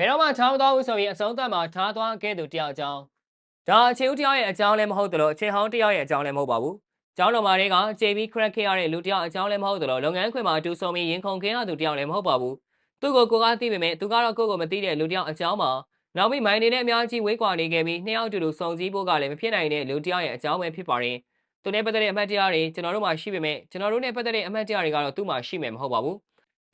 ဘယ်တော့မှထားမသွားဘူးဆိုပြီးအဆုံးသတ်မှာထားသွားခဲ့သူတယောက်အကြောင်းဒါအခြေဦးတယောက်ရဲ့အကြောင်းလည်းမဟုတ်သလိုအခြေဟောင်းတယောက်ရဲ့အကြောင်းလည်းမဟုတ်ပါဘူးကျောင်းတော်မာတွေကကြေပြီးခရက်ခဲ့ရတဲ့လူတယောက်အကြောင်းလည်းမဟုတ်သလိုလုပ်ငန်းခွင်မှာအတူဆုံပြီးရင်ခုန်ခင်းရသူတယောက်လည်းမဟုတ်ပါဘူးသူ့ကိုကိုကားသိပေမဲ့သူကတော့ကိုယ့်ကိုမသိတဲ့လူတယောက်အကြောင်းမှာနောက်ပြီးမိုင်းနေနဲ့အများကြီးဝေးကွာနေခဲ့ပြီးနှစ်ယောက်အတူတူစုံစည်းဖို့ကလည်းမဖြစ်နိုင်တဲ့လူတယောက်ရဲ့အကြောင်းပဲဖြစ်ပါတယ်သူနဲ့ပတ်သက်တဲ့အမှတ်တရတွေကျွန်တော်တို့မှာရှိပေမဲ့ကျွန်တော်တို့နဲ့ပတ်သက်တဲ့အမှတ်တရတွေကတော့သူ့မှာရှိမယ်မဟုတ်ပါဘူး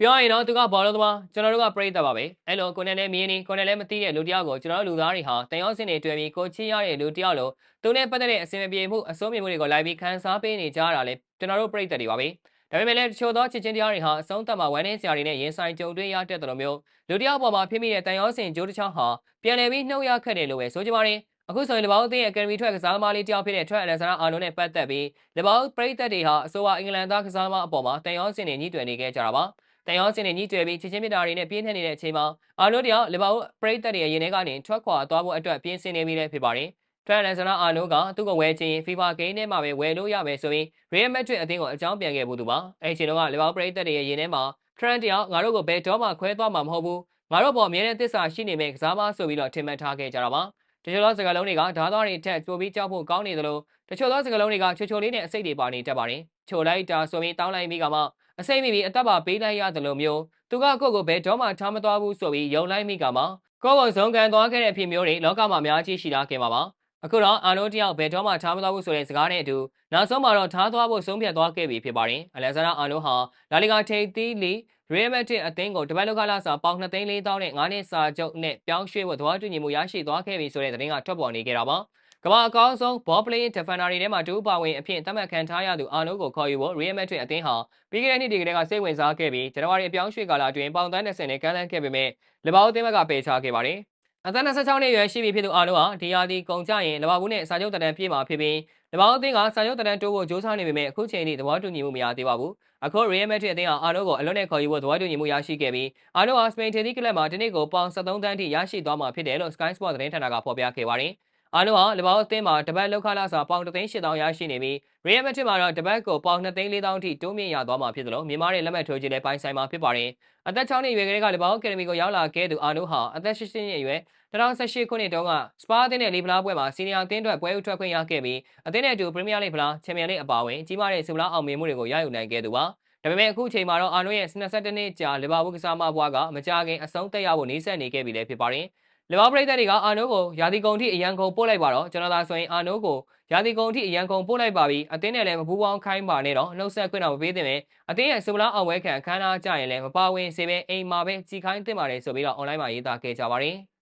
ပြောရင်တော့သူကဘောလုံးသမားကျွန်တော်တို့ကပြိတ္တပါပဲအဲ့လိုကိုနဲ့လည်းမြင်းနေကိုနဲ့လည်းမသိတဲ့လူတယောက်ကိုကျွန်တော်တို့လူသားတွေဟာတန်ရောစင်တွေတွေ့ပြီးကိုချီရတဲ့လူတယောက်လိုသူနဲ့ပတ်သက်တဲ့အစင်မပြေမှုအစိုးမြင်မှုတွေကိုလိုက်ပြီးခန်းစားပေးနေကြတာလေကျွန်တော်တို့ပြိတ္တတွေပါပဲဒါပေမဲ့လည်းတချို့သောချစ်ချင်းတရားတွေဟာအဆုံးသတ်မှာဝမ်းနည်းစရာတွေနဲ့ရင်ဆိုင်ကြုံတွေ့ရတတ်တယ်လို့မျိုးလူတယောက်ပေါ်မှာဖြစ်မိတဲ့တန်ရောစင်ဂျိုးတစ်ချောင်းဟာပြန်လည်ပြီးနှုတ်ရခက်တယ်လို့ပဲဆိုကြပါရင်အခုဆိုရင်လဘောင်းအသင်းအကယ်ဒမီထွက်ကစားသမားလေးတယောက်ဖြစ်တဲ့ထွက်အလက်ဆာအာနိုနဲ့ပတ်သက်ပြီးလဘောင်းပရိသတ်တွေဟာအဆိုပါအင်္ဂလန်သားကစားသမားအပေါ်မှာတန်ရောစင်တွေညှိတွယ်နေခဲ့ကြတာပါ တန်ရောစင်တွေညှိတွယ်ပြီးချစ်ချင်းမြတ်တာတွေနဲ့ပြင်းထန်နေတဲ့အချိန်မှာအာနိုတယောက်လဘောင်းပရိသတ်တွေရဲ့ရင်ထဲကနေထွက်ခွာသွားဖို့အတွက်ပြင်းစင်နေပြီလည်းဖြစ်ပါတယ်ထရန်လန်ဆာနာအာနိုကသူ့ကိုဝယ်ချင် FIFA ဂိမ်းထဲမှာပဲဝယ်လို့ရမယ်ဆိုပြီး Real Madrid အသင်းကိုအကြောင်းပြန်ခဲ့ဘူးသူပါအဲ့ဒီချိန်တော့ကလီဗာပူးပရိသတ်တွေရဲ့ရင်ထဲမှာထရန်တယောက်ငါတို့ကိုဘယ်တော့မှခွဲသွားမှာမဟုတ်ဘူးငါတို့ပေါ်အမြဲတမ်းသစ္စာရှိနေမယ့်ကစားမဆိုပြီးတော့ထင်မှတ်ထားခဲ့ကြတာပါတချို့သောစကားလုံးတွေကဓာတ်သွားတွေထက်ကြိုပြီးကြောက်ဖို့ကောင်းနေသလိုတချို့သောစကားလုံးတွေကချိုချိုလေးနဲ့အစိတ်တွေပါနေတတ်ပါတယ်ချိုလိုက်တာဆိုပြီးတောင်းလိုက်ပြီးကမှ အစိတ်မိပြီးအသက်ပါပေးလိုက်ရတယ်လို့မျိုးသူကကိုယ့်ကိုဘယ်တော့မှထားမသွားဘူးဆိုပြီးယုံလိုက်မိကမှကိုယ့်ကိုဇုံကန်သွားခဲ့တဲ့အဖြစ်မျိုးတွေလောကမှာအများကြီးရှိလာခဲ့မှာပါအခုတော့အာနိုတယောက်ဘယ်တော့မှထားမသွားဘူးဆိုတဲ့စကားနဲ့အတူနောက်ဆုံးမှာတော့ထားသွားဖို့ဆုံးဖြတ်သွားခဲ့ပြီဖြစ်ပါတယ်။အလက်ဇာနာအာနိုဟာလာလီဂါထိပ်သီးလီရီယယ်မက်ဒရစ်အသင်းကိုတပတ်လောက်ကလာစာပေါင်2သိန်း4တောင်းနဲ့9နှစ်စာချုပ်နဲ့ပြောင်းရွှေ့ဖို့သဘောတူညီမှုရရှိသွားခဲ့ပြီဆိုတဲ့သတင်းကထွက်ပေါ်နေကြတာပါ။ ကမ္ဘာအကောင်းဆုံး ball playing defender တွေထဲမှာတူပါဝင်အဖြစ်သတ်မှတ်ခံထားရသူအာနိုကိုခေါ်ယူဖို့ Real Madrid အသင်းဟာပြီးခဲ့တဲ့နှစ်ဒီကလေးကစိတ်ဝင်စားခဲ့ပြီးဇန်နဝါရီအပြောင်းရွှေ့ကာလအတွင်းပေါင်သန်း30နဲ့ကမ်းလှမ်းခဲ့ပေမဲ့လဘောက်အသင်းဘက်ကပယ်ချခဲ့ပါတယ်။အသက်26နှစ်အရွယ်ရှိပြီဖြစ်သူအာနိုဟာဒီယာဒီကုန်ကြရင်လဘာဘူးနဲ့စာချုပ်တန်ပြည့်မှာဖြစ်ပြီးလဘာအသင်းကစာချုပ်တန်တိုးဖို့ကြိုးစားနေပေမဲ့အခုချိန်ထိသဘောတူညီမှုမရသေးပါဘူးအခု Real Madrid အသင်းဟာအာနိုကိုအလွတ်နဲ့ခေါ်ယူဖို့သဘောတူညီမှုရရှိခဲ့ပြီးအာနိုဟာစပိန်ထေသီးကလပ်မှာဒီနေ့ကိုပေါင်73တန်းထိရရှိသွားမှာဖြစ်တယ်လို့ Sky Sport သတင်းဌာနကဖော်ပြခဲ့ပါတယ် အားလုံးဟာလဘောအသင်းမှာတပတ်လောက်ခလာစာပေါင်3,800ရရှိနေပြီး Real Madrid မှာတော့တပတ်ကိုပေါင်2,400ထိတိုးမြင့်ရသွားမှာဖြစ်တယ်လို့မြန်မာရဲ့လက်မှတ်ထိုးခြင်းနဲ့ပိုင်းဆိုင်မှာဖြစ်ပါတယ်။အသက်6နှစ်အရွယ်ကလေးကလဘောအကယ်ဒမီကိုရောက်လာခဲ့သူအာနိုဟာအသက်18နှစ်အရွယ်2018ခုနှစ်တုန်းကစပါးအသင်းနဲ့လီဗလာပွဲမှာစီနီယာအသင်းအတွက်ပွဲဥထွက်ခွင့်ရခဲ့ပြီးအသင်းနဲ့အတူပရီးမီးယားလိဖလားချန်ပီယံလိအပါအဝင်ကြီးမားတဲ့ဆူဗလာအောင်မြင်မှုတွေကိုရယူနိုင်ခဲ့သူပါဒါပေမဲ့အခုချိန်မှာတော့အာနိုရဲ့22နှစ်ကြာလီဗာပူးကစားမဘွားကမကြခင်အဆုံးသက်ရဖို့နှိစက်နေခဲ့ပြီလည်းဖြစ်ပါတယ် လီဗာပူးပရိသတ်တွေကအာနိုကိုယာဒီကုံထိအရန်ကုန်ပို့လိုက်ပါတော့ကျွန်တော်သာဆိုရင်အာနိုကိုယာဒီကုံထိအရန်ကုန်ပို့လိုက်ပါပြီအသင်းနဲ့လည်းမပူးပေါင်းခိုင်းပါနဲ့တော့နှုတ်ဆက်ခွင့်တော့မပေးသင့်ပဲအသင်းရဲ့ဆူဗလာအောင်ဝဲခံအခမ်းအနားကြရင်လည်းမပါဝင်စေပဲအိမ်မှာပဲကြီးခိုင်းသင့်ပါတယ်ဆိုပြီးတော့ online မှာရေးသားခဲ့ကြပါတယ်